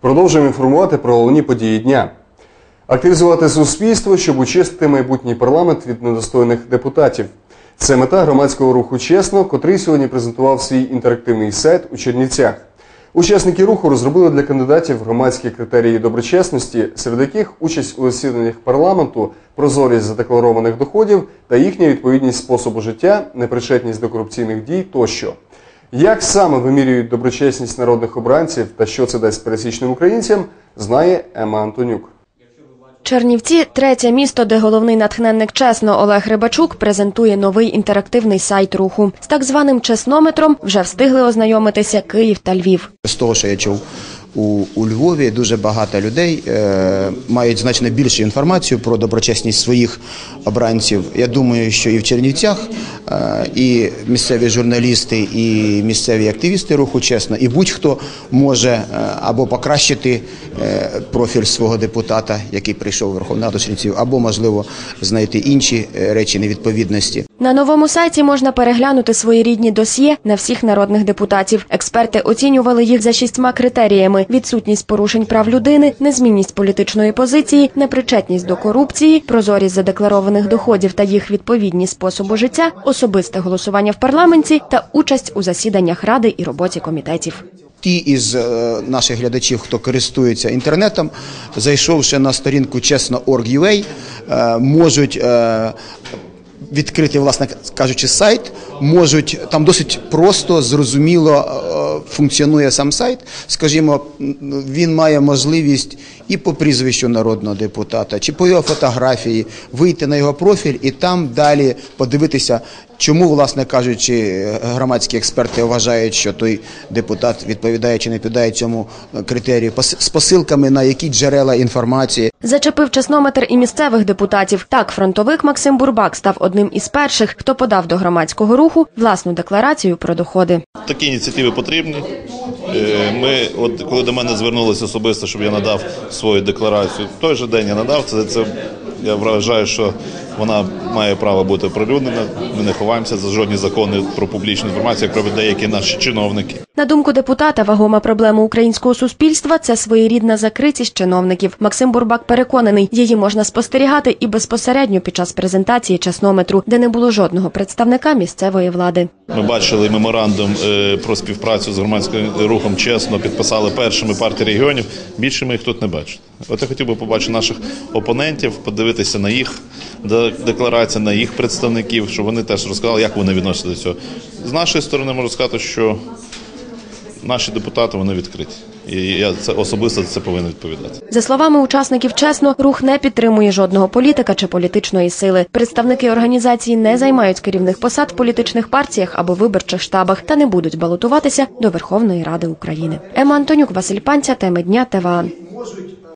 Продовжуємо інформувати про головні події дня. Активізувати суспільство, щоб очистити майбутній парламент від недостойних депутатів. Це мета громадського руху Чесно, котрий сьогодні презентував свій інтерактивний сайт у Чернівцях. Учасники руху розробили для кандидатів громадські критерії доброчесності, серед яких участь у засіданнях парламенту, прозорість задекларованих доходів та їхня відповідність способу життя, непричетність до корупційних дій тощо. Як саме вимірюють доброчесність народних обранців та що це дасть пересічним українцям, знає Ема Антонюк. Чернівці третє місто, де головний натхненник чесно Олег Рибачук презентує новий інтерактивний сайт руху. З так званим чеснометром вже встигли ознайомитися Київ та Львів. З того, що я чув у, у Львові, дуже багато людей е, мають значно більше інформацію про доброчесність своїх обранців. Я думаю, що і в Чернівцях, е, і місцеві журналісти, і місцеві активісти руху чесно, і будь-хто може е, або покращити е, профіль свого депутата, який прийшов у Верховну Раду Чернівців, або можливо знайти інші е, речі невідповідності. На новому сайті можна переглянути своєрідні досьє на всіх народних депутатів. Експерти оцінювали їх за шістьма критеріями: відсутність порушень прав людини, незмінність політичної позиції, непричетність до корупції, прозорість задекларованих доходів та їх відповідність способу життя, особисте голосування в парламенті та участь у засіданнях ради і роботі комітетів. Ті із е, наших глядачів, хто користується інтернетом, зайшовши на сторінку чесно.org.ua, е, можуть е, відкрити, власне кажучи, сайт, можуть там досить просто, зрозуміло е, функціонує сам сайт. Скажімо, він має можливість і по прізвищу народного депутата, чи по його фотографії вийти на його профіль і там далі подивитися, чому, власне кажучи, громадські експерти вважають, що той депутат відповідає чи не відповідає цьому критерію, з посилками на які джерела інформації. Зачепив чеснометр і місцевих депутатів. Так, фронтовик Максим Бурбак став одним із перших, хто подав до громадського руху власну декларацію про доходи. Такі ініціативи потрібні. Е, Ми, от коли до мене звернулися особисто, щоб я надав свою декларацію, в той же день я надав це. Це я вважаю, що вона має право бути оприлюднена. Ми не ховаємося за жодні закони про публічну інформацію, як деякі наші чиновники. На думку депутата, вагома проблема українського суспільства це своєрідна закритість чиновників. Максим Бурбак переконаний, її можна спостерігати і безпосередньо під час презентації чеснометру, де не було жодного представника місцевої влади. Ми бачили меморандум е, про співпрацю з громадським рухом чесно, підписали першими партії регіонів. Більше ми їх тут не бачимо. От я хотів би побачити наших опонентів, подивитися на їх де- декларації, на їх представників, щоб вони теж розказали, як вони відносяться до цього. З нашої сторони можу сказати, що наші депутати вони відкриті. І я це особисто це повинен відповідати. За словами учасників чесно, рух не підтримує жодного політика чи політичної сили. Представники організації не займають керівних посад в політичних партіях або виборчих штабах та не будуть балотуватися до Верховної Ради України. Ема Антонюк, Василь Панця, теми дня ТВА.